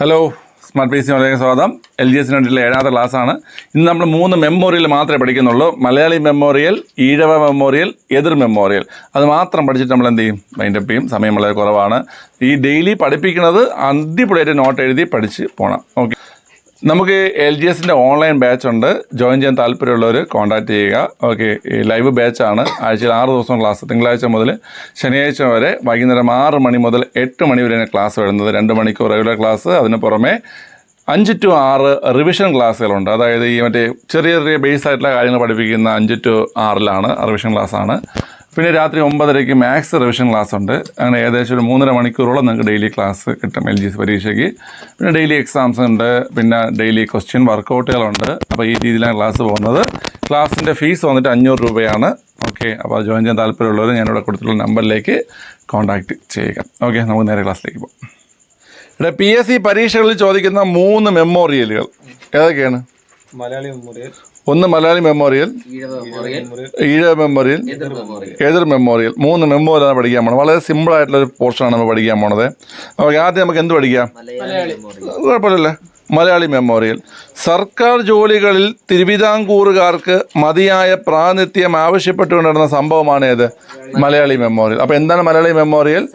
Hello smart P C വളരെ സ്വാഗതം. L G എസിന് ഏഴാമത്തെ ക്ലാസ്സാണ് ഇന്ന് നമ്മൾ മൂന്ന് മെമ്മോറിയൽ മാത്രമേ പഠിക്കുന്നുള്ളൂ. മലയാളി മെമ്മോറിയൽ ഈഴവ മെമ്മോറിയൽ എതിർ മെമ്മോറിയൽ അത് മാത്രം പഠിച്ചിട്ട് നമ്മൾ എന്ത് ചെയ്യും? മൈൻഡപ്പ് ചെയ്യും. സമയം വളരെ കുറവാണ്. ഈ ഡെയിലി പഠിപ്പിക്കുന്നത് അടിപൊളിയായിട്ട് നോട്ട് എഴുതി പഠിച്ച് പോകണം ഓക്കെ നമുക്ക് എൽ ജി എസിന്റെ ഓൺലൈൻ ബാച്ച് ഉണ്ട്. ജോയിൻ ചെയ്യാൻ താല്പര്യമുള്ളവർ കോൺടാക്ട് ചെയ്യുക. ഓക്കെ ലൈവ് ബാച്ചാണ് ആഴ്ചയിൽ ആറ് ദിവസം ക്ലാസ്. തിങ്കളാഴ്ച മുതൽ ശനിയാഴ്ച വരെ വൈകുന്നേരം ആറ് മണി മുതൽ എട്ട് മണി വരെയാണ് ക്ലാസ് വരുന്നത്. രണ്ട് മണിക്കൂർ റെഗുലർ ക്ലാസ് അതിന് പുറമെ അഞ്ച് ടു ആറ് റിവിഷൻ ക്ലാസ്സുകളുണ്ട് അതായത് ഈ മറ്റേ ചെറിയ ചെറിയ ബേസ് ആയിട്ടുള്ള കാര്യങ്ങൾ പഠിപ്പിക്കുന്ന അഞ്ച് ടു ആറിലാണ് റിവിഷൻ ക്ലാസ്സാണ് പിന്നെ രാത്രി ഒമ്പതരയ്ക്ക് മാത്സ് റിവിഷൻ ക്ലാസ് ഉണ്ട്. അങ്ങനെ ഏകദേശം ഒരു മൂന്നര മണിക്കൂറോളം നിങ്ങൾക്ക് ഡെയിലി ക്ലാസ് കിട്ടും എൽ ജി എസ് പരീക്ഷയ്ക്ക്. പിന്നെ ഡെയിലി എക്സാംസ് ഉണ്ട്. പിന്നെ ഡെയിലി ക്വസ്റ്റ്യൻ വർക്കൗട്ടുകളുണ്ട് അപ്പോൾ ഈ രീതിയിലാണ് ക്ലാസ് പോകുന്നത്. ക്ലാസ്സിന്റെ ഫീസ് വന്നിട്ട് അഞ്ഞൂറ് രൂപയാണ്. ഓക്കെ അപ്പോൾ ജോയിൻ ചെയ്യാൻ താല്പര്യമുള്ളവർ ഞാനിവിടെ കൊടുത്തിട്ടുള്ള നമ്പറിലേക്ക് കോൺടാക്റ്റ് ചെയ്യുക. ഓക്കെ നമുക്ക് നേരെ ക്ലാസ്സിലേക്ക് പോകാം. ഇവിടെ പി എസ് സി പരീക്ഷകളിൽ ചോദിക്കുന്ന മൂന്ന് മെമ്മോറിയലുകൾ ഏതൊക്കെയാണ്? മലയാളി മെമ്മോറിയൽ ഒന്ന് മലയാളി മെമ്മോറിയൽ ഈഴ മെമ്മോറിയൽ എതിർ മെമ്മോറിയൽ. മൂന്ന് മെമ്മോറിയൽ മെമ്മോറിയലാണ് പഠിക്കാൻ പോണത്. വളരെ സിമ്പിൾ ആയിട്ടുള്ള ഒരു പോർഷനാണ് നമ്മൾ പഠിക്കാൻ പോണത്. അപ്പോൾ ആദ്യം നമുക്ക് എന്ത് പഠിക്കാം? കുഴപ്പമില്ലല്ലേ? മലയാളി മെമ്മോറിയൽ. സർക്കാർ ജോലികളിൽ തിരുവിതാംകൂറുകാർക്ക് മതിയായ പ്രാതിനിധ്യം ആവശ്യപ്പെട്ടുകൊണ്ട് നടന്ന സംഭവമാണ് ഏത്? മലയാളി മെമ്മോറിയൽ. അപ്പോൾ എന്താണ് മലയാളി മെമ്മോറിയൽ?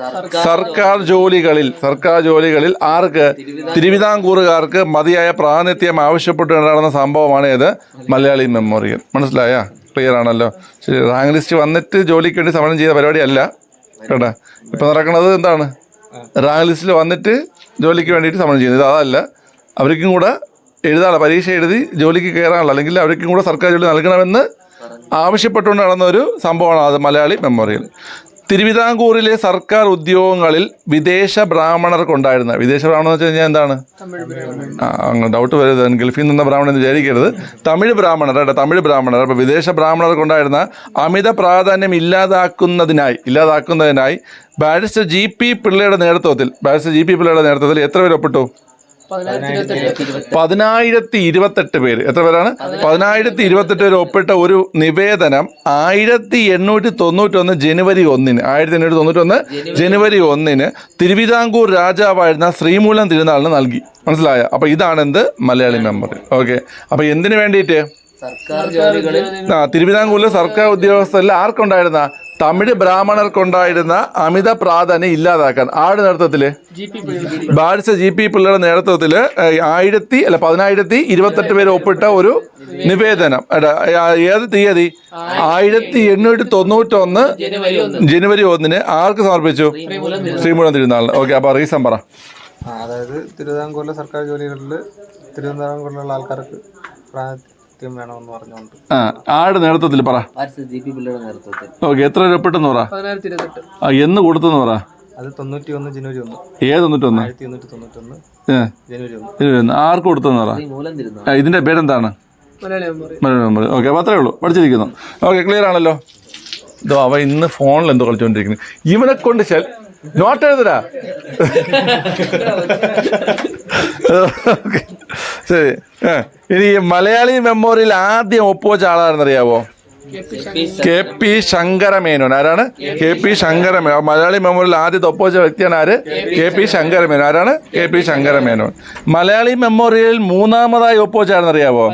സർക്കാർ ജോലികളിൽ സർക്കാർ ജോലികളിൽ ആർക്ക് തിരുവിതാംകൂറുകാർക്ക് മതിയായ പ്രാതിനിധ്യം ആവശ്യപ്പെട്ടുകൊണ്ട് നടന്ന സംഭവമാണ് ഏത്? മലയാളി മെമ്മോറിയൽ. മനസ്സിലായ? ക്ലിയർ ആണല്ലോ. ശരി റാങ്ക് ലിസ്റ്റ് വന്നിട്ട് ജോലിക്ക് വേണ്ടി സമരം ചെയ്ത പരിപാടിയല്ല. കേട്ടോ? ഇപ്പം നടക്കുന്നത് എന്താണ്? റാങ്ക് ലിസ്റ്റിൽ വന്നിട്ട് ജോലിക്ക് വേണ്ടിയിട്ട് സമരം ചെയ്യുന്നത്. അതല്ല. അവർക്കും കൂടെ എഴുതാനുള്ള പരീക്ഷ എഴുതി ജോലിക്ക് കയറാനുള്ള അല്ലെങ്കിൽ അവർക്കും കൂടെ സർക്കാർ ജോലി നൽകണമെന്ന് ആവശ്യപ്പെട്ടുകൊണ്ട് നടന്ന ഒരു സംഭവമാണ് അത് മലയാളി മെമ്മോറിയൽ. തിരുവിതാംകൂറിലെ സർക്കാർ ഉദ്യോഗങ്ങളിൽ വിദേശ ബ്രാഹ്മണർക്കുണ്ടായിരുന്ന വിദേശ ബ്രാഹ്മണർ എന്ന് വെച്ച് കഴിഞ്ഞാൽ എന്താണ്? ആ അങ്ങ് ഡൗട്ട് വരുന്നത് ഗൾഫിൽ നിന്ന ബ്രാഹ്മണൻ എന്ന് വിചാരിക്കരുത്. തമിഴ് ബ്രാഹ്മണർ കേട്ടോ തമിഴ് ബ്രാഹ്മണർ. അപ്പോൾ വിദേശ ബ്രാഹ്മണർക്കുണ്ടായിരുന്ന അമിത പ്രാധാന്യം ഇല്ലാതാക്കുന്നതിനായി ഇല്ലാതാക്കുന്നതിനായി ബാരിസ്റ്റർ ജി പി പിള്ളയുടെ നേതൃത്വത്തിൽ ബാരിസ്റ്റർ ജി പി പിള്ളയുടെ നേതൃത്വത്തിൽ എത്ര പേര് ഒപ്പിട്ടു? പതിനായിരത്തി ഇരുപത്തെട്ട് പേര്. എത്ര പേരാണ്? പതിനായിരത്തി ഇരുപത്തെട്ട് പേര് ഒപ്പിട്ട ഒരു നിവേദനം ആയിരത്തി എണ്ണൂറ്റി തൊണ്ണൂറ്റൊന്ന് ജനുവരി ഒന്നിന് ആയിരത്തി എണ്ണൂറ്റി തൊണ്ണൂറ്റൊന്ന് ജനുവരി ഒന്നിന് തിരുവിതാംകൂർ രാജാവായിരുന്ന ശ്രീമൂലം തിരുനാളിന് നൽകി. മനസ്സിലായ? അപ്പൊ ഇതാണ് എന്ത് മലയാളി മെമ്മറി. ഓക്കെ. അപ്പൊ എന്തിനു വേണ്ടിയിട്ട്? തിരുവിതാംകൂറിലെ സർക്കാർ ഉദ്യോഗസ്ഥരിൽ ആർക്കുണ്ടായിരുന്ന തമിഴ് ബ്രാഹ്മണർക്കുണ്ടായിരുന്ന അമിത പ്രാധാന്യം ഇല്ലാതാക്കാൻ ആരുടെ നേതൃത്വത്തിൽ? ബാരിസ്റ്റർ ജി പി പിള്ളയുടെ നേതൃത്വത്തിൽ ആയിരത്തി അല്ല പതിനായിരത്തി ഇരുപത്തെട്ട് പേര് ഒപ്പിട്ട ഒരു നിവേദനം. ഏത് തീയതി? ആയിരത്തി എണ്ണൂറ്റി തൊണ്ണൂറ്റൊന്ന് ജനുവരി ഒന്നിന് ആർക്ക് സമർപ്പിച്ചു? ശ്രീമൂലം തിരുനാളിന്. ഓക്കെ അപ്പൊ റീസൺ പറ. അതായത് തിരുവിതാംകൂറിലെ സർക്കാർ ജോലികളിൽ തിരുവിതാംകൂറിലുള്ള ആൾക്കാർക്ക് വേണമെന്ന് പറഞ്ഞുകൊണ്ട്. ആ ആട് നേതൃത്വത്തിൽ പറ? ഓക്കെ എത്ര രൂപ പെട്ടെന്ന് പറ? ആ എന്ന് കൊടുത്തെന്ന് പറ. അത് തൊണ്ണൂറ്റി ഒന്ന് ജനുവരി ഒന്ന് ഏത് തൊണ്ണൂറ്റൊന്ന് ആയിരത്തി എണ്ണൂറ്റി തൊണ്ണൂറ്റൊന്ന് ഏഹ് ജനുവരി ഒന്ന് ആർക്ക് കൊടുത്തെന്ന് പറ? ആ, ഇതിന്റെ പേരെന്താണ്? ഓക്കെ അപ്പോൾ അത്രേ ഉള്ളൂ. പഠിച്ചിരിക്കുന്നു. ഓക്കെ ക്ലിയർ ആണല്ലോ? ഇതോ അവ ഇന്ന് ഫോണിൽ എന്തോ കളിച്ചുകൊണ്ടിരിക്കുന്നു ഇവനെ കൊണ്ട് ശൽ നോട്ട് എഴുതരാ ഓക്കെ. ശരി. ഇനി മലയാളി മെമ്മോറിയൽ ആദ്യം ഒപ്പുവെച്ച ആളാണെന്നറിയാവോ കെ പി ശങ്കരമേനോൻ ആരാണ് K P Sankara Menon Malayali memorial ആദ്യത്തെ ഒപ്പുവെച്ച വ്യക്തിയാണ് ആര് കെ പി ശങ്കരമേനോൻ ആരാണ് K P Sankara Menon Malayali memorial മൂന്നാമതായി ഒപ്പുവെച്ച ആരെന്നറിയാവോ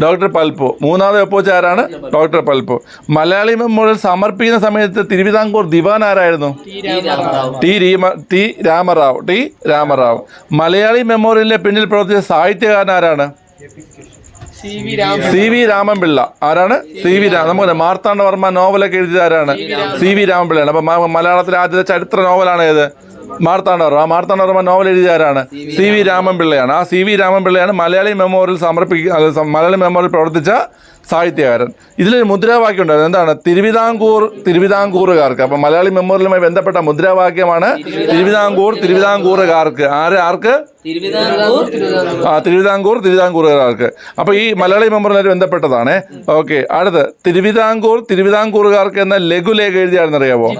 ഡോക്ടർ പൽപ്പു മൂന്നാമതായി ഒപ്പുവെച്ച ആരാണ് ഡോക്ടർ പൽപ്പു മലയാളി മെമ്മോറിയൽ സമർപ്പിക്കുന്ന സമയത്ത് തിരുവിതാംകൂർ ദിവാൻ ആരായിരുന്നു T രീമ T Rama Rao T Rama Rao Malayali മെമ്മോറിയലിന്റെ പിന്നിൽ പ്രവർത്തിച്ച സാഹിത്യകാരൻ ആരാണ് സി വി രാമൻപിള്ള. ആരാണ്? സി വി രാമ നമുക്ക് മാർത്താണ്ഡവർമ്മ നോവലൊക്കെ എഴുതിയത് ആരാണ്? C V രാമൻപിള്ളയാണ്. അപ്പൊ മലയാളത്തിലെ ആദ്യത്തെ ചരിത്ര നോവലാണ് ഏത്? മാർത്താണ്ഡവർമ്മ മാർത്താണ്ഡ മാർത്താണ്ഡവർമ്മ നോവൽ എഴുതിയ ആരാണ്? സി വി രാമൻപിള്ളയാണ്. ആ സി വി രാമൻപിള്ളയാണ് മലയാളി മെമ്മോറിയൽ സമർപ്പിക്കുക മലയാളി മെമ്മോറിയൽ പ്രവർത്തിച്ച സാഹിത്യകാരൻ. ഇതിലൊരു മുദ്രാവാക്യം ഉണ്ടായിരുന്നു. എന്താണ്? തിരുവിതാംകൂർ തിരുവിതാംകൂറുകാർക്ക്. അപ്പം മലയാളി മെമ്മോറിയലുമായി ബന്ധപ്പെട്ട മുദ്രാവാക്യമാണ് തിരുവിതാംകൂർ തിരുവിതാംകൂറുകാർക്ക്. ആര്? ആർക്ക്? ആ തിരുവിതാംകൂർ തിരുവിതാംകൂറുകാർക്ക്. അപ്പോൾ ഈ മലയാളി മെമ്മോറിയലുമായി ബന്ധപ്പെട്ടതാണ്. ഓക്കെ അടുത്ത്. തിരുവിതാംകൂർ തിരുവിതാംകൂറുകാർക്ക് എന്ന ലഘുലേഖ എഴുതിയാണെന്ന് അറിയാമോ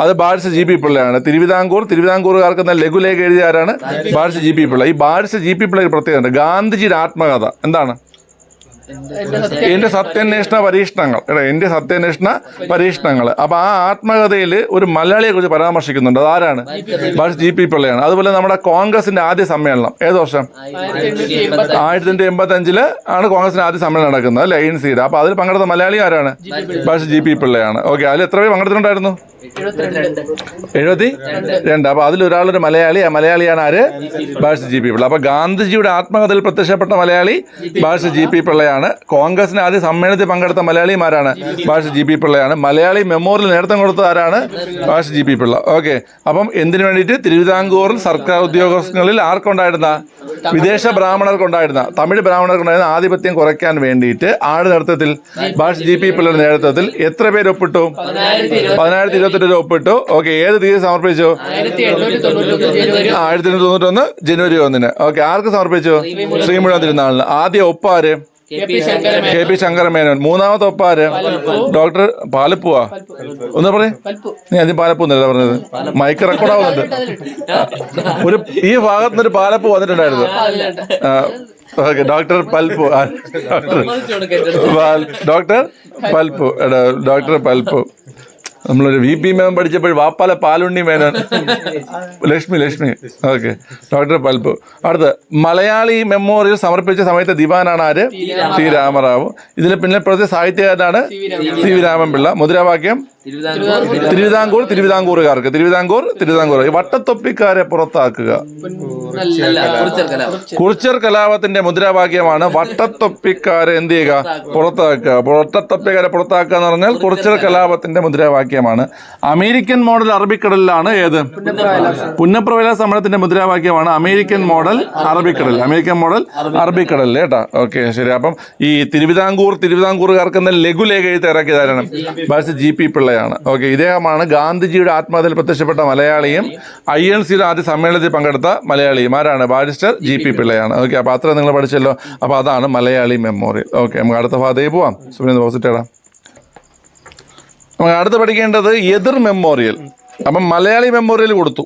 അത് ബാഴ്സ് ജി പി പിള്ളയാണ്. തിരുവിതാംകൂർ തിരുവിതാംകൂറുകാർക്ക് എന്ന ലഘുലേഖ എഴുതിയ ആരാണ്? ബാരിസ് ജി പി പിള്ള. ഈ ബാഴ്സ് ജി പി പിള്ള ഒരു പ്രത്യേകത ഗാന്ധിജിയുടെ ആത്മകഥ. എന്താണ്? എന്റെ സത്യാന്വേഷണ പരീക്ഷണങ്ങൾ. എടാ എന്റെ സത്യാന്വേഷണ പരീക്ഷണങ്ങൾ. അപ്പൊ ആ ആത്മകഥയിൽ ഒരു മലയാളിയെ കുറിച്ച് പരാമർശിക്കുന്നുണ്ട്. അതാരാണ് ജി പി പിള്ളയാണ്. അതുപോലെ നമ്മുടെ കോൺഗ്രസിന്റെ ആദ്യ സമ്മേളനം. ഏത് വർഷം? ആയിരത്തി തൊണ്ണൂറ്റി എൺപത്തി അഞ്ചിൽ ആണ് കോൺഗ്രസിന്റെ ആദ്യ സമ്മേളനം നടക്കുന്നത് അല്ലെ? എൻ സിയുടെ അപ്പൊ അതിൽ പങ്കെടുത്ത മലയാളി ആരാണ് ബാഷ് ജി പി പിള്ളയാണ്. ഓക്കെ അതിൽ എത്ര പേര് പങ്കെടുത്തിട്ടുണ്ടായിരുന്നു? എഴുപത്തി രണ്ട്. അപ്പൊ അതിലൊരാളൊരു മലയാളി ആ മലയാളിയാണ് ആര്? ഭാഷ ജി പി പിള്ള. അപ്പൊ ഗാന്ധിജിയുടെ ആത്മകഥയിൽ പ്രത്യക്ഷപ്പെട്ട മലയാളി ഭാഷ ജി പി പിള്ളയാണ്. കോൺഗ്രസിന് ആദ്യ സമ്മേളനത്തിൽ പങ്കെടുത്ത മലയാളിമാരാണ് ഭാഷ ജി പി പിള്ളയാണ്. മലയാളി മെമ്മോറിയൽ നേതൃത്വം കൊടുത്ത ആരാണ്? ഭാഷ ജി പി പിള്ള. ഓക്കെ. അപ്പം എന്തിനു വേണ്ടിയിട്ട്? തിരുവിതാംകൂറിൽ സർക്കാർ ഉദ്യോഗസ്ഥങ്ങളിൽ ആർക്കുണ്ടായിരുന്ന വിദേശ ബ്രാഹ്മണർക്കുണ്ടായിരുന്ന തമിഴ് ബ്രാഹ്മണർക്കുണ്ടായിരുന്ന ആധിപത്യം കുറയ്ക്കാൻ വേണ്ടിയിട്ട് ആട് നേതൃത്വത്തിൽ ഭാഷ ജി പി പിള്ളയുടെ നേതൃത്വത്തിൽ എത്ര പേര് ഒപ്പിട്ടു? പതിനായിരത്തി ഇരുപത്തെട്ട് രൂപ ഒപ്പിട്ടു. ഓക്കെ ഏത് തീയതി സമർപ്പിച്ചു? ആയിരത്തി തൊണ്ണൂറ്റൊന്ന് ജനുവരി ഒന്നിന്. ഓക്കെ ആർക്ക് സമർപ്പിച്ചു? ശ്രീമുഴുവൻ തിരുനാളിന്. ആദ്യ ഒപ്പാര് കെ പി ശങ്കരമേനോൻ. മൂന്നാമത്തെ ഒപ്പാര് ഡോക്ടർ പാലപ്പുവാ? ഒന്ന് പറയേ. നീ അതിന് പാലപ്പൂ എന്നല്ല പറഞ്ഞത്? മൈക്ക് റെക്കോർഡ് ആവുന്നുണ്ട്. ഒരു ഈ ഭാഗത്ത് നിന്ന് ഒരു പാലപ്പൂ വന്നിട്ടുണ്ടായിരുന്നു okay doctor Palpu. Doctor doctor Palpu. Doctor Palpu. നമ്മളൊരു വി പി മേം പഠിച്ചപ്പോൾ വാപ്പാല പാലുണ്ണി മേനോൻ ലക്ഷ്മി ലക്ഷ്മി. ഓക്കെ. ഡോക്ടർ പൽപ്പു അടുത്ത് മലയാളി മെമ്മോറിയൽ സമർപ്പിച്ച സമയത്തെ ദിവാനാണ് ആര്? ടി രാമറാവു. ഇതിന് പിന്നിൽ പ്രതി സാഹിത്യകാരനാണ് സി വി രാമൻപിള്ള. മുദ്രാവാക്യം? തിരുവിതാംകൂർ. തിരുവിതാംകൂറുകാർക്ക്. തിരുവിതാംകൂർ തിരുവിതാംകൂർ. ഈ വട്ടത്തൊപ്പിക്കാരെ പുറത്താക്കുക. കുറിച്ചർ കലാപത്തിന്റെ മുദ്രാവാക്യമാണ് വട്ടത്തൊപ്പിക്കാരെ എന്ത് ചെയ്യുക? പുറത്താക്കുക. വട്ടത്തൊപ്പിക്കാരെ പുറത്താക്കുക എന്ന് പറഞ്ഞാൽ കുറിച്ചർ കലാപത്തിന്റെ മുദ്രാവാക്യമാണ്. അമേരിക്കൻ മോഡൽ അറബിക്കടലിലാണ് ഏത്? പുന്നപ്രവേല സമരത്തിന്റെ മുദ്രാവാക്യമാണ് അമേരിക്കൻ മോഡൽ അറബിക്കടൽ. അമേരിക്കൻ മോഡൽ അറബിക്കടൽ. കേട്ടാ? ഓക്കെ ശരി. അപ്പം ഈ തിരുവിതാംകൂർ തിരുവിതാംകൂറുകാർക്ക് എന്ന ലഘുലേഖ ഇറക്കിയതാരാണ് ഭാഷ ജി പി. പിള്ളയാണ് ഓക്കെ ഇദ്ദേഹമാണ് ഗാന്ധിജിയുടെ ആത്മഹത്യയിൽ പ്രത്യക്ഷപ്പെട്ട മലയാളിയും ഐ എൻ സിയുടെ ആദ്യ സമ്മേളനത്തിൽ പങ്കെടുത്ത മലയാളിയും. ആരാണ്? ബാരിസ്റ്റർ ജി പി പിള്ളയാണ്. ഓക്കെ അപ്പൊ അത്ര നിങ്ങൾ പഠിച്ചല്ലോ. അപ്പോൾ അതാണ് മലയാളി മെമ്മോറിയൽ. ഓക്കെ നമുക്ക് അടുത്ത ഭാഗത്തേക്ക് പോവാം. സുനിൽ പോസിറ്റേടാ നമുക്ക് അടുത്ത് പഠിക്കേണ്ടത് എതിർ മെമ്മോറിയൽ. അപ്പം മലയാളി മെമ്മോറിയൽ കൊടുത്തു.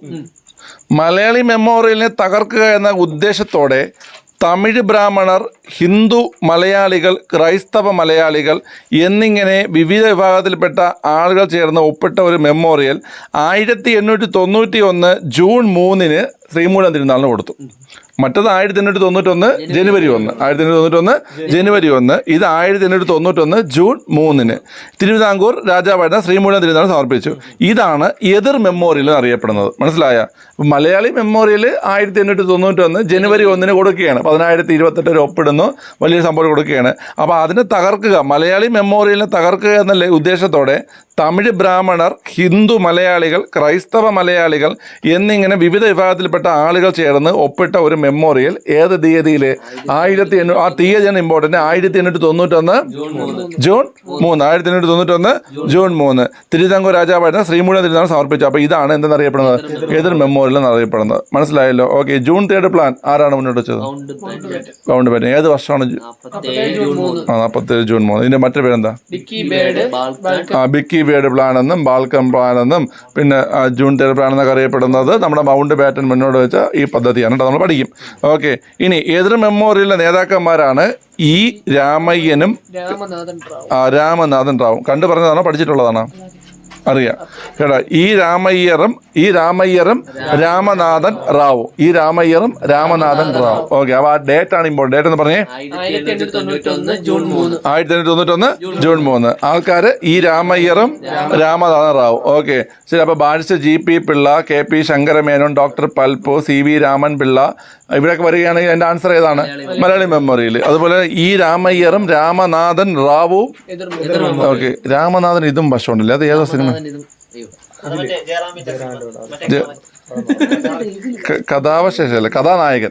മലയാളി മെമ്മോറിയലിനെ തകർക്കുക എന്ന ഉദ്ദേശത്തോടെ തമിഴ് ബ്രാഹ്മണർ ഹിന്ദു മലയാളികൾ ക്രൈസ്തവ മലയാളികൾ എന്നിങ്ങനെ വിവിധ വിഭാഗത്തിൽപ്പെട്ട ആളുകൾ ചേർന്ന് ഒപ്പിട്ട ഒരു മെമ്മോറിയൽ ആയിരത്തി എണ്ണൂറ്റി തൊണ്ണൂറ്റി ഒന്ന് ജൂൺ മൂന്നിന് ശ്രീമൂലം തിരുനാളിന് കൊടുത്തു. മറ്റത് ആയിരത്തി എണ്ണൂറ്റി തൊണ്ണൂറ്റൊന്ന് ജനുവരി ഒന്ന്. ആയിരത്തി എണ്ണൂറ്റി തൊണ്ണൂറ്റൊന്ന് ജനുവരി ഒന്ന്. ഇത് ആയിരത്തി എണ്ണൂറ്റി തൊണ്ണൂറ്റൊന്ന് ജൂൺ മൂന്നിന്. തിരുവിതാംകൂർ രാജാവായിരുന്ന ശ്രീമൂലം തിരുനാൾ സമർപ്പിച്ചു. ഇതാണ് എതിർ മെമ്മോറിയൽ അറിയപ്പെടുന്നത് മനസ്സിലായ? മലയാളി മെമ്മോറിയൽ ആയിരത്തി എണ്ണൂറ്റി തൊണ്ണൂറ്റൊന്ന് ജനുവരി ഒന്നിന് കൊടുക്കുകയാണ്. പതിനായിരത്തി ഇരുപത്തെട്ട് രൂപ ഒപ്പിടുന്നു. വലിയ സംഭവം കൊടുക്കുകയാണ്. അപ്പോൾ അതിനെ തകർക്കുക മലയാളി മെമ്മോറിയലിനെ തകർക്കുക എന്നുള്ള ഉദ്ദേശത്തോടെ തമിഴ് ബ്രാഹ്മണർ ഹിന്ദു മലയാളികൾ ക്രൈസ്തവ മലയാളികൾ എന്നിങ്ങനെ വിവിധ വിഭാഗത്തിൽപ്പെട്ട ആളുകൾ ചേർന്ന് ഒപ്പിട്ട ഒരു മെമ്മോറിയൽ ഏത് തീയതിയിൽ ആയിരത്തി എണ്ണൂ ആ തീയതിയാണ് ഇമ്പോർട്ടന്റ് ആയിരത്തി എണ്ണൂറ്റി തൊണ്ണൂറ്റൊന്ന് ജൂൺ മൂന്ന്. ആയിരത്തി എണ്ണൂറ്റി തൊണ്ണൂറ്റൊന്ന് ജൂൺ. മൂന്ന്. തിരുവിതാംകൂർ രാജാവായിരുന്ന ശ്രീമൂലം തിരുനാൾ സമർപ്പിച്ചു. അപ്പോൾ ഇതാണ് എന്തെന്നറിയപ്പെടുന്നത്? എതിർ മെമ്മോറിയൽ എന്നറിയപ്പെടുന്നത്. മനസ്സിലായല്ലോ? ഓക്കെ ജൂൺ തേർഡ് പ്ലാൻ ആരാണ് മുന്നോട്ട് വെച്ചത്? കൗണ്ട് പറ്റും ഏത് വർഷമാണ് ആ നാൽപ്പത്തേഴ് ജൂൺ മൂന്ന്. ഇതിന്റെ മറ്റു പേരെന്താ? ആ ബിക്കി ബേഡ് പ്ലാൻ എന്നും ബാൽക്കം പ്ലാൻ എന്നും. പിന്നെ ജൂൺ തേർഡ് പ്ലാൻ എന്നൊക്കെ അറിയപ്പെടുന്നത് നമ്മുടെ മൗണ്ട് ബാറ്റൻ മുന്നോട്ട് വെച്ച ഈ പദ്ധതിയാണ്. കേട്ടോ നമ്മൾ പഠിക്കും. ഓക്കെ. ഇനി എതിർ മെമ്മോറിയലിലെ നേതാക്കന്മാരാണ് ഈ രാമയ്യനും രാമനാഥൻ റാവു. ആ, രാമനാഥൻ റാവും. കണ്ടു പറഞ്ഞതാണോ? പഠിച്ചിട്ടുള്ളതാണോ? അറിയാം. കേട്ടോ ഈ രാമയ്യറും ഈ രാമയ്യറും രാമനാഥൻ റാവു. ഈ രാമയ്യറും രാമനാഥൻ റാവു. ഓക്കെ അപ്പൊ ആ ഡേറ്റ് ആണ് ഇമ്പോർട്ടൻ ഡേറ്റ് എന്ന് പറഞ്ഞേ. ആയിരത്തി എണ്ണൂറ്റി തൊണ്ണൂറ്റി ഒന്ന് ജൂൺ മൂന്ന്. ആയിരത്തി എണ്ണൂറ്റി തൊണ്ണൂറ്റൊന്ന് ജൂൺ മൂന്ന്. ആൾക്കാർ ഈ രാമയ്യറും രാമനാഥൻ റാവു. ഓക്കെ ശരി അപ്പൊ barrister G P Pillai K P Sankara Menon doctor Palpu C V Raman Pillai. ഇവിടെയൊക്കെ വരികയാണെങ്കിൽ എന്റെ ആൻസർ ഏതാണ്? മലയാളി മെമ്മോറിയൽ അതുപോലെ ഈ രാമയ്യറും രാമനാഥൻ റാവു. ഓക്കെ രാമനാഥൻ ഇതും വശമുണ്ടല്ലേ? അത് ഏതോ സിനിമ? ജ- ക- കഥാവശേഷമല്ലേ? കഥാനായകൻ.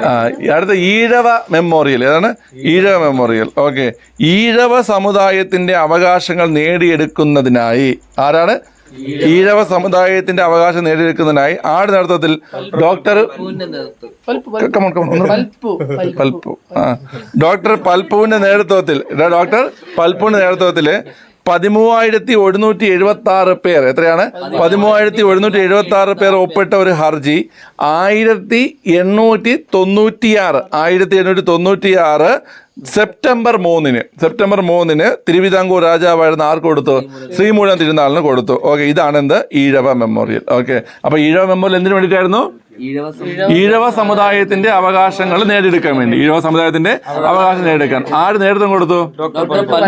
ആ അടുത്ത ഈഴവ മെമ്മോറിയൽ. ഏതാണ്? ഈഴവ മെമ്മോറിയൽ. ഓക്കെ. ഈഴവ സമുദായത്തിന്റെ അവകാശങ്ങൾ നേടിയെടുക്കുന്നതിനായി ആരാണ്? ഈഴവ സമുദായത്തിന്റെ അവകാശം നേടിയെടുക്കുന്നതിനായി ആട് നേതൃത്വത്തിൽ ഡോക്ടർ പൽപ്പു ഡോക്ടർ പൽപ്പുവിന്റെ നേതൃത്വത്തിൽ ഡോക്ടർ പൽപ്പുവിന്റെ നേതൃത്വത്തിൽ പതിമൂവായിരത്തി ഒരുന്നൂറ്റി എഴുപത്തി ആറ് പേർ. എത്രയാണ്? പതിമൂവായിരത്തി ഒരുന്നൂറ്റി എഴുപത്തി ആറ് പേർ ഒപ്പിട്ട ഒരു ഹർജി. ആയിരത്തി എണ്ണൂറ്റി തൊണ്ണൂറ്റിയാറ് ആയിരത്തി എണ്ണൂറ്റി തൊണ്ണൂറ്റിയാറ് സെപ്റ്റംബർ മൂന്നിന്. സെപ്റ്റംബർ മൂന്നിന് തിരുവിതാംകൂർ രാജാവായിരുന്ന ആർക്ക് കൊടുത്തു? ശ്രീമൂലം തിരുനാളിന് കൊടുത്തു. ഓക്കെ ഇതാണ് എന്ത്? ഈഴവ മെമ്മോറിയൽ. ഓക്കെ അപ്പൊ ഈഴവ മെമ്മോറിയൽ എന്തിനു വേണ്ടിയിട്ടായിരുന്നു? ഈഴവ സമുദായത്തിന്റെ അവകാശങ്ങൾ നേടിയെടുക്കാൻ വേണ്ടി. ഈഴവ സമുദായത്തിന്റെ അവകാശം നേടിയെടുക്കാൻ. ആര് നേതൃത്വം കൊടുത്തു?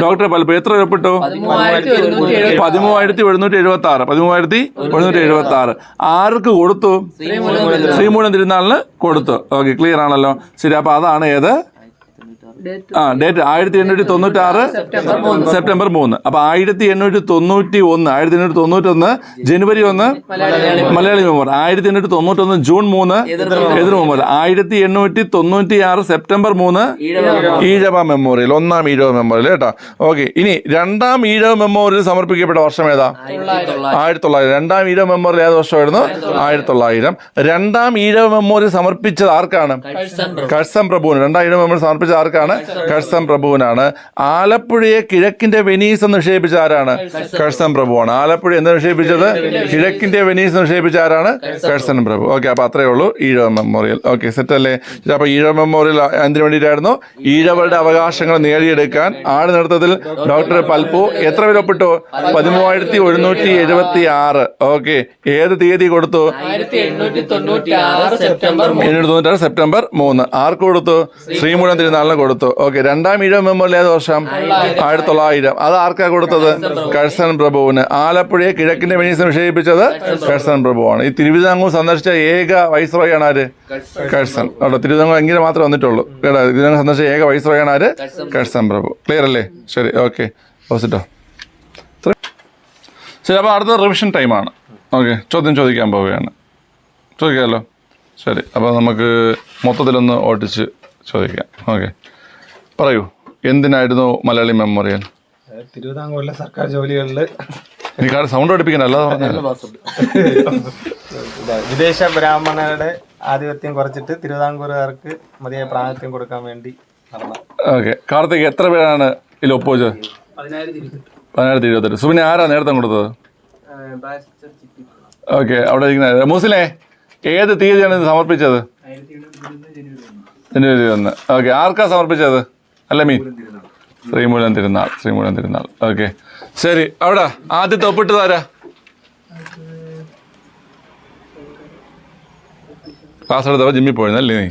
ഡോക്ടർ പൽപ്പ്. എത്ര രൂപപ്പെട്ടു പതിമൂവായിരത്തി എഴുന്നൂറ്റി എഴുപത്തി ആറ്. പതിമൂവായിരത്തി എഴുന്നൂറ്റി എഴുപത്തി ആറ് ആർക്ക് കൊടുത്തു? ശ്രീമൂലം തിരുനാളിന്. കൊടുത്തു. ഓക്കെ ക്ലിയർ ആണല്ലോ. ശരി അപ്പൊ അതാണ് ഏത്? ആ ഡേറ്റ് ആയിരത്തി എണ്ണൂറ്റി തൊണ്ണൂറ്റി ആറ് സെപ്റ്റംബർ മൂന്ന്. അപ്പൊ ആയിരത്തി എണ്ണൂറ്റി തൊണ്ണൂറ്റി ഒന്ന് ആയിരത്തി എണ്ണൂറ്റി തൊണ്ണൂറ്റി ഒന്ന് ജനുവരി ഒന്ന് മലയാളി മെമ്മോർ ആയിരത്തി എണ്ണൂറ്റി തൊണ്ണൂറ്റി ഒന്ന് ജൂൺ മൂന്ന് എതിർ മെമ്മോറിയൽ. ആയിരത്തി എണ്ണൂറ്റി തൊണ്ണൂറ്റി ആറ് സെപ്റ്റംബർ മൂന്ന് ഈഴവ മെമ്മോറിയൽ. ഒന്നാം ഈഴവ മെമ്മോറിയൽ കേട്ടോ. ഓക്കെ ഇനി രണ്ടാം ഈഴവ മെമ്മോറിയൽ സമർപ്പിക്കപ്പെട്ട വർഷം ഏതാ? ആയിരത്തി തൊള്ളായിരം രണ്ടാം ഈഴവ മെമ്മോറിയൽ ഏത് വർഷമായിരുന്നു? ആയിരത്തി തൊള്ളായിരം രണ്ടാം ഈഴവ മെമ്മോറിയൽ സമർപ്പിച്ചത് ആർക്കാണ്? കഴ്സം പ്രഭുവിന്. രണ്ടാം ഈഴവ മെമ്മോറിയൽ സമർപ്പിച്ചത് ആർക്കാണ്? കഴ്സം പ്രഭുവിനാണ്. ആലപ്പുഴയെ കിഴക്കിന്റെ വെനീസ് എന്ന് നിക്ഷേപിച്ച ആരാണ്? കഴ്സൻ പ്രഭുവാണ്. ആലപ്പുഴ എന്ന് നിക്ഷേപിച്ചത് കിഴക്കിന്റെ വെനീസ് നിക്ഷേപിച്ച ആരാണ്? കഴ്സൻ പ്രഭു. ഓക്കെ അപ്പൊ അത്രേ ഉള്ളൂ. ഈഴവ മെമ്മോറിയൽ. ഓക്കെ സെറ്റ് അല്ലേ അപ്പൊ ഈഴവ മെമ്മോറിയൽ എന്തിനു വേണ്ടിയിട്ടായിരുന്നു ഈഴവരുടെ അവകാശങ്ങൾ നേടിയെടുക്കാൻ ആട് നേതൃത്വത്തിൽ ഡോക്ടർ പൽപ്പു എത്ര പേര് ഒപ്പിട്ടു? പതിമൂവായിരത്തി ഒരുന്നൂറ്റി എഴുപത്തി ആറ് ഓക്കെ ഏത് തീയതി കൊടുത്തു? സെപ്റ്റംബർ സെപ്റ്റംബർ മൂന്ന്. ആർക്ക് കൊടുത്തു? ശ്രീമൂലം തിരുനാളിന് കൊടുത്തു. ഓക്കെ രണ്ടാം ഇഴം മെമ്മോറിയൽ ഏത് വർഷം? ആയിരത്തി തൊള്ളായിരം. അത് ആർക്കാ കൊടുത്തത്? കഴ്സൻ പ്രഭുവിന്. ആലപ്പുഴയെ കിഴക്കിന്റെ വെനീസ് വിഷയിപ്പിച്ചത് കഴ്സൻ പ്രഭുവാണ്. ഈ തിരുവിതാംകൂർ സന്ദർശിച്ച ഏക വൈസ്രോയാണ് ആര് കഴ്സൺ അവിടെ തിരുവിതാംകൂർ എങ്കിലും മാത്രമേ വന്നിട്ടുള്ളൂ. കേട്ടോ തിരുവിതാംകൂർ സന്ദർശിച്ച ഏക വൈസ്രോയാണ് ആര് കഴ്സൻ പ്രഭു. ക്ലിയർ അല്ലേ? ശരി ഓക്കെ. ഓസിറ്റോ ശരി അപ്പോൾ അടുത്ത റിവിഷൻ ടൈമാണ് ഓക്കെ ചോദ്യം ചോദിക്കാൻ പോവുകയാണ്. ചോദിക്കാമല്ലോ ശരി അപ്പോൾ നമുക്ക് മൊത്തത്തിലൊന്ന് ഓട്ടിച്ച് ചോദിക്കാം. ഓക്കെ. പറയൂ എന്തിനായിരുന്നു മലയാളി മെമ്മോറിയൽ? തിരുവിതാംകൂറിലെ സർക്കാർ ജോലികളിൽ എനിക്ക് സൗണ്ട് പഠിപ്പിക്കാൻ അല്ലാതെ വിദേശ ബ്രാഹ്മണരുടെ ആധിപത്യം കുറച്ചിട്ട് തിരുവിതാംകൂറുകാർക്ക് മതിയായ പ്രാതിനിധ്യം കൊടുക്കാൻ വേണ്ടി ഓക്കെ കാർത്തിക് എത്ര പേരാണ് ഇതിൽ ഒപ്പുവെച്ചത് പതിനായിരത്തി ഇരുപത്തെട്ട്. സുബിനെ ആരാ നേരത്തെ കൊടുത്തത്? ഓക്കെ അവിടെ ഇരിക്കുന്ന മൂസിലെ ഏത് തീയതിയാണ് ഇത് സമർപ്പിച്ചത്? ജനുവരി ഒന്ന്. ഓക്കെ ആർക്കാ സമർപ്പിച്ചത്? അല്ല മീൻ ശ്രീമൂലം തിരുനാൾ. ശ്രീമൂലം തിരുനാൾ ഓക്കെ. ശരി അവിടെ ആദ്യത്തെ ഒപ്പിട്ടതാരാ ക്ലാസ് എടുത്തപ്പോൾ ജിമ്മിൽ പോയിരുന്നല്ലേ നീ?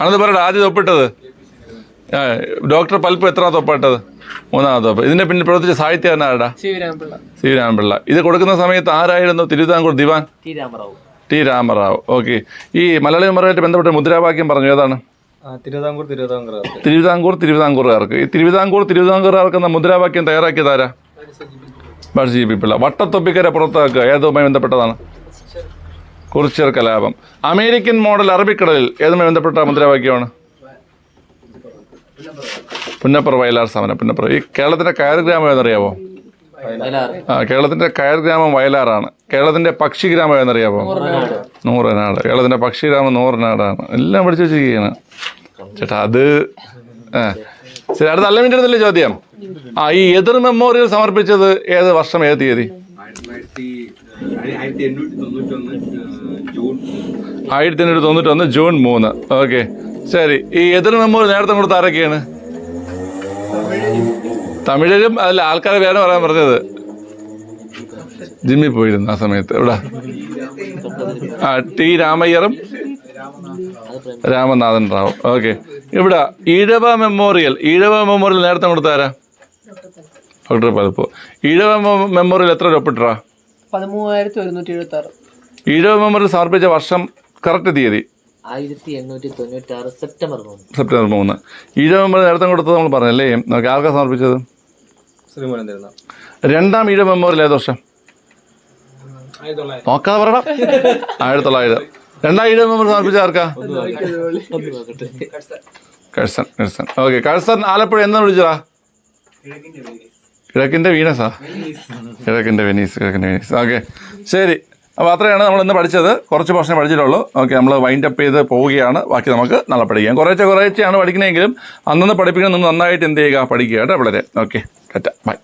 ആണെന്ന് പറയടാ ആദ്യം ഒപ്പിട്ടത് ഡോക്ടർ പൽപ്പ് എത്ര ഒപ്പിട്ടത് മൂന്നാമത്തെ ഒപ്പ് ഇതിന്റെ പിന്നിൽ പ്രവർത്തിച്ച സാഹിത്യകാരൻ ആരടാ? ശിവരാമപിള്ള ഇത് കൊടുക്കുന്ന സമയത്ത് ആരായിരുന്നു തിരുവിതാംകൂർ ദിവാൻ? T Rama Rao. T Rama Rao. Okay. ഈ മലയാളി മറയായിട്ട് ബന്ധപ്പെട്ട മുദ്രാവാക്യം പറഞ്ഞു ഏതാണ്? തിരുവിതാംകൂർ തിരുവിതാംകൂറുകാർക്ക്. തിരുവിതാംകൂർ തിരുവിതാംകൂറുകാർക്ക്. ഈ തിരുവിതാംകൂർ തിരുവിതാംകൂറുകാർക്ക് എന്ന മുദ്രാവാക്യം തയ്യാറാക്കിയത് ആരാ ബാഷി ജി പി പിള്ള. വട്ടത്തൊപ്പിക്കര പുറത്താക്കുക. ഏതുമായി ബന്ധപ്പെട്ടതാണ്? കുറിച്ചർ കലാപം. അമേരിക്കൻ മോഡൽ അറബിക്കടലിൽ ഏതുമായി ബന്ധപ്പെട്ട മുദ്രാവാക്യമാണ്? പുന്നപ്പുറ വയലാർ സമരം പുന്നപ്പുറ ഈ കേരളത്തിന്റെ കയർ ഗ്രാമം വയലാർ ആ കേരളത്തിന്റെ കയർ ഗ്രാമം വയലാറാണ്. കേരളത്തിന്റെ പക്ഷി ഗ്രാമം ഏതെന്നറിയാമോ നൂറനാട്. കേരളത്തിന്റെ പക്ഷി ഗ്രാമം നൂറനാടാണ്. എല്ലാം പഠിച്ചു വെച്ചിരിക്കുകയാണ്. ചേട്ടാ അത് ശരി അടുത്ത അല്ല മിനിറ്റ് ചോദ്യം? ആ ഈ എതിർ മെമ്മോറിയൽ സമർപ്പിച്ചത് ഏത് വർഷം ഏത് തീയതി? ആയിരത്തി എണ്ണൂറ്റി തൊണ്ണൂറ്റൊന്ന് ജൂൺ മൂന്ന്. ഓക്കെ. ശരി ഈ എതിർ മെമ്മോറിയൽ നേരത്തെ കൊടുത്ത ആരൊക്കെയാണ്? തമിഴരും അല്ല ആൾക്കാരെ പേരാണ് പറയാൻ പറഞ്ഞത്. ജിമ്മിൽ പോയിരുന്നു ആ സമയത്ത് എവിടെ? ആ ടി രാമയ്യറും രാമനാഥൻ റാവു ഓക്കെ. ഇവിടെ ഈഴവ മെമ്മോറിയൽ. ഈഴവ മെമ്മോറിയൽ നേരത്തെ കൊടുത്താരാ ഡോക്ടർ പതിപ്പ്. ഈഴവ മെമ്മോറിയൽ എത്ര രൂപപ്പെട്ടാ പതിമൂവായിരത്തി ഒരുന്നൂറ്റി എഴുപത്തി ആറ് ഈഴവ മെമ്മോറിയൽ സമർപ്പിച്ച വർഷം കറക്റ്റ് തീയതി? ആയിരത്തി എണ്ണൂറ്റി തൊണ്ണൂറ്റി ആറ് സെപ്റ്റംബർ മൂന്ന്. സെപ്റ്റംബർ മൂന്ന്. ഈഴവ മെമ്മോറിയൽ നേരത്തെ കൊടുത്തത് നമ്മൾ പറഞ്ഞല്ലേ? നമുക്ക് ആർക്കാ സമർപ്പിച്ചത്? രണ്ടാം ഈഴവ മെമ്മോറിയൽ ഏത് വർഷം? നോക്കാതെ പറയണം ആയിരത്തി തൊള്ളായിരം. രണ്ടാം നമ്മൾ സമർപ്പിച്ച ആർക്കാ? Curzon Curzon. Okay Curzon Alappuzha എന്നാ വിളിച്ചതാ? കിഴക്കിന്റെ വീനസാ കിഴക്കിന്റെ വെനീസ് കിഴക്കിന്റെ വെനീസ്. ഓക്കെ ശരി. അപ്പോൾ അത്രയാണ് നമ്മൾ ഇന്ന് പഠിച്ചത്. കുറച്ച് പോർഷനെ പഠിച്ചിട്ടുള്ളൂ. ഓക്കെ നമ്മൾ വൈൻഡ് അപ്പ് ചെയ്ത് പോവുകയാണ്. ബാക്കി നമുക്ക് നല്ല പഠിക്കാം. കുറേശ്ശെ കുറേശ്ശെയാണ് പഠിക്കണമെങ്കിലും അന്നന്ന് പഠിപ്പിക്കണം നിങ്ങൾ നന്നായിട്ട് എന്ത് ചെയ്യുക? പഠിക്കുക കേട്ടോ വളരെ ഓക്കെ ടാറ്റ ബൈ.